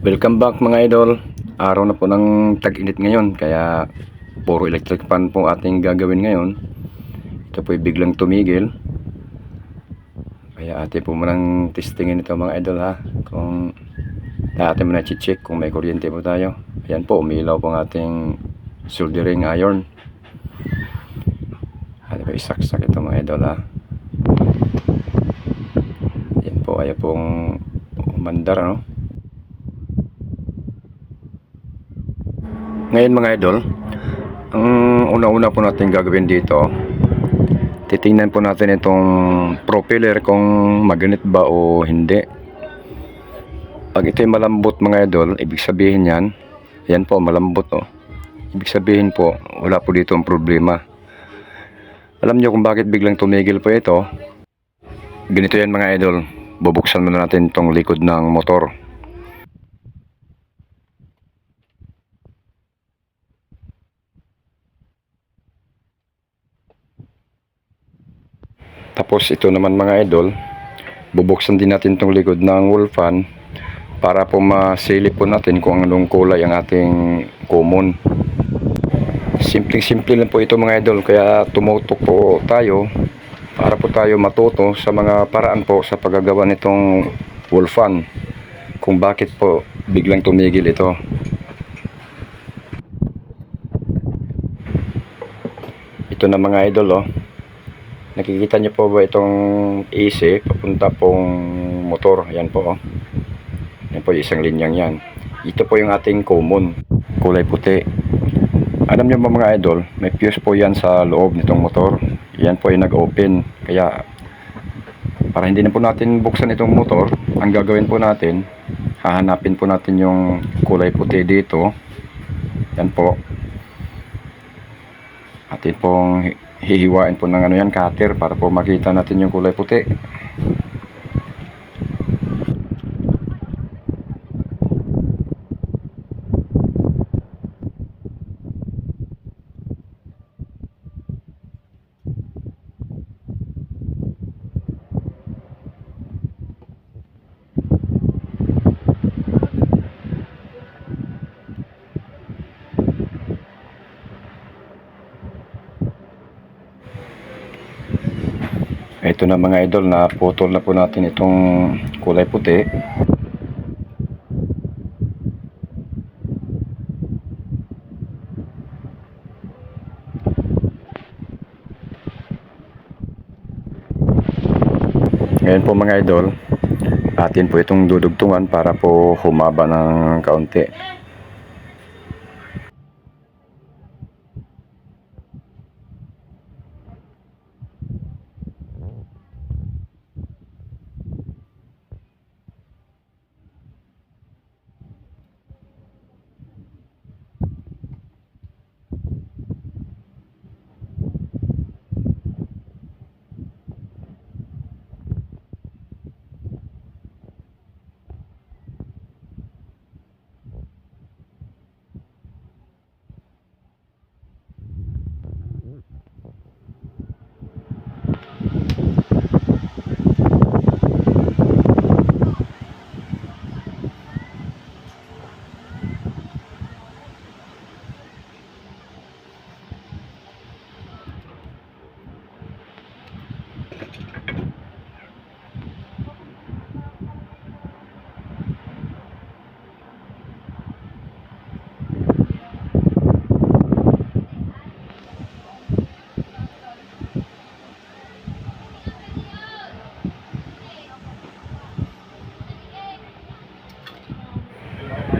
Welcome back mga idol. Araw na po ng tag-init ngayon kaya puro electric fan po ating gagawin ngayon. Ito po biglang tumigil. Kaya ate po munang testingin ito mga idol ha. Kung natin muna check kung may kuryente po tayo. Ayan po, umilaw po ang ating soldering iron. Ano po, isaksak ito mga idol ha. Ayan po, ayaw pong umandar no. Ngayon mga idol, ang una-una po natin gagawin dito, titingnan po natin itong propeller kung magnet ba o hindi. Pag ito'y malambot mga idol, ibig sabihin yan, yan po malambot oh. Ibig sabihin po, wala po dito ang problema. Alam niyo kung bakit biglang tumigil po ito? Ganito yan mga idol, bubuksan muna natin itong likod ng motor. Tapos ito naman mga idol, bubuksan din natin itong likod ng wall fan para po masilip po natin kung anong kulay ang ating common. Simpleng-simple lang po ito mga idol, kaya tumutok po tayo para po tayo matuto sa mga paraan po sa paggagawa nitong wall fan. Kung bakit po biglang tumigil ito. Ito na mga idol oh. Nakikita niyo po ba itong AC papunta pong motor? Yan po. Oh. Yan po yung isang linyang yan. Ito po yung ating common. Kulay puti. Alam niyo ba mga idol, may fuse po yan sa loob nitong motor. Yan po yung nag-open. Kaya para hindi na po natin buksan itong motor, ang gagawin po natin, hahanapin po natin yung kulay puti dito. Yan po. Atin pong hihiwain po ng ano yan, cutter para po makita natin yung kulay puti. Ito na mga idol, na putol na po natin itong kulay puti. Ngayon po mga idol, atin po itong dudugtungan para po humaba ng kaunti.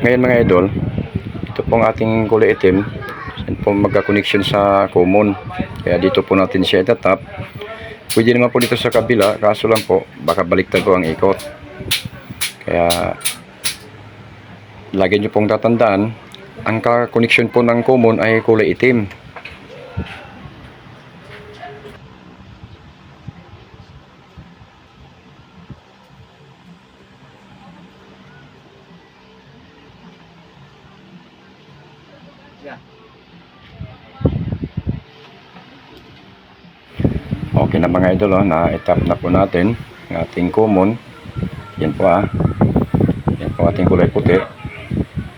Ngayon mga idol, ito pong ating kulay itim. Yan po magka-connection sa common. Kaya dito po natin siya itatap. Pwede naman po dito sa kabila, kaso lang po, baka baliktad po ang ikot. Kaya, lagi nyo pong tatandaan, ang ka-connection po ng common ay kulay itim. Okay na mga idol, oh, na-etap na po natin ang ating common. Yan po ah. Yan po ating kulay puti.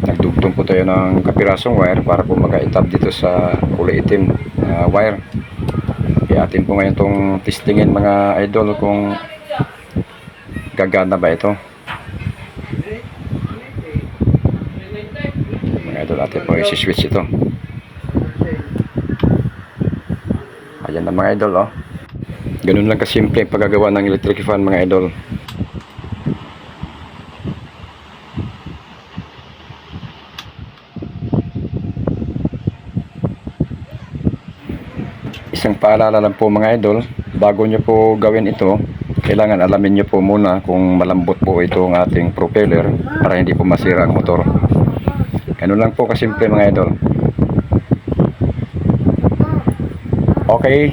magdugtong po tayo ng kapirasong wire para po magka-itab dito sa kulay itim na wire. Kaya atin po ngayon itong testingin mga idol kung gagana ba ito. Mga idol atin po isi-switch ito. Ayan na mga idol oh. Ganun lang kasimple ang paggagawa ng electric fan mga idol. Isang paalala lang po mga idol, bago nyo po gawin ito, kailangan alamin nyo po muna kung malambot po itong ating propeller para hindi po masira ang motor. Ganun lang po kasimple mga idol. Okay,